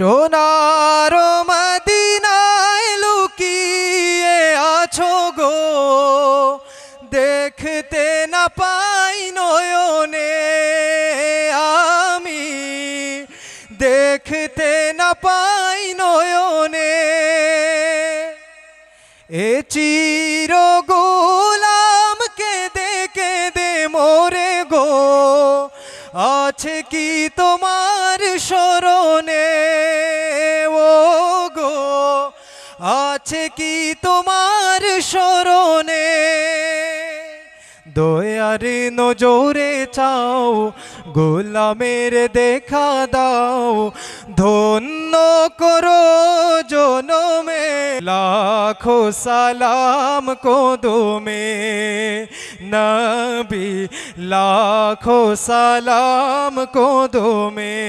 সোনার মদিনায় লুকিয়ে আছো গো। দেখতে না পাই নয়নে আমি। দেখতে না পাই নয়নে এ চির গোলাম কেঁদে কেঁদে মোরে গো। আছে কি তোমার আছে কি তোমার স্মরণে? দয়ারে নজরে চাও, গোলামের দেখা দাও। ধন্য করো জনমে, লাখো সালাম কোদমে। নবী, লাখো সালাম কোদমে।